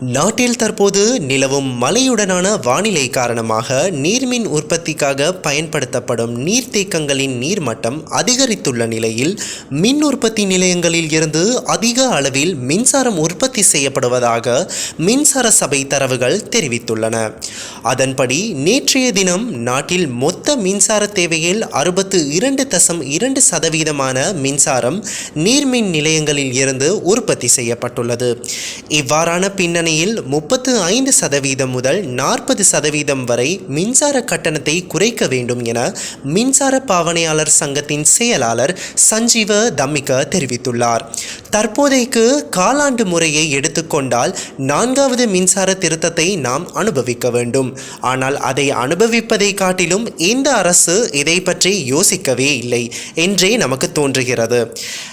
நாட்டில் தற்போது நிலவும் மழையுடனான வானிலை காரணமாக நீர்மின் உற்பத்திக்காக பயன்படுத்தப்படும் நீர்த்தேக்கங்களின் நீர்மட்டம் அதிகரித்துள்ள நிலையில் மின் உற்பத்தி நிலையங்களில் இருந்து அதிக அளவில் மின்சாரம் உற்பத்தி செய்யப்படுவதாக மின்சார சபை தரவுகள் தெரிவித்துள்ளன. அதன்படி நேற்றைய தினம் நாட்டில் மொத்த மின்சார தேவையில் அறுபத்து இரண்டு தசம் இரண்டு சதவீதமான மின்சாரம் நீர்மின் நிலையங்களில் இருந்து உற்பத்தி செய்யப்பட்டுள்ளது. இவ்வாறான விற்பனையில் முப்பத்து ஐந்து சதவீதம் முதல் நாற்பது சதவீதம் வரை மின்சார கட்டணத்தை குறைக்க வேண்டும் என மின்சார பாவனையாளர் சங்கத்தின் செயலாளர் சஞ்சீவ தம்மிக தெரிவித்துள்ளார். தற்போதைக்கு காலாண்டு முறையை எடுத்துக்கொண்டால் நான்காவது மின்சார திருத்தத்தை நாம் அனுபவிக்க வேண்டும். ஆனால் அதை அனுபவிப்பதை காட்டிலும் இந்த அரசு இதை பற்றி யோசிக்கவே இல்லை என்றே நமக்கு தோன்றுகிறது.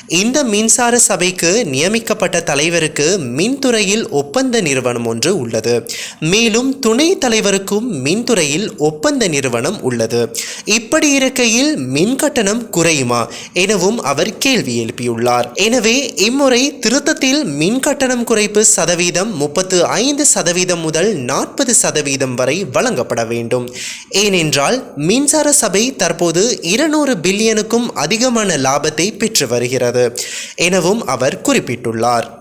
இந்த மின்சார சபைக்கு நியமிக்கப்பட்ட தலைவருக்கு மின்துறையில் ஒப்பந்த நிறுவனம் ஒன்று உள்ளது. மேலும் துணை தலைவருக்கும் மின்துறையில் ஒப்பந்த நிறுவனம் உள்ளது. இப்படி இருக்கையில் மின் கட்டணம் குறையுமா எனவும் அவர் கேள்வி எழுப்பியுள்ளார். எனவே இம்முறை திருத்தத்தில் மின் கட்டணம் குறைப்பு சதவீதம் முப்பத்து ஐந்து சதவீதம் முதல் நாற்பது சதவீதம் வரை வழங்கப்பட வேண்டும். ஏனென்றால் மின்சார சபை தற்போது இருநூறு பில்லியனுக்கும் அதிகமான லாபத்தை பெற்று வருகிறது. வருகிறது எனவும் அவர் குறிப்பிட்டுள்ளார்.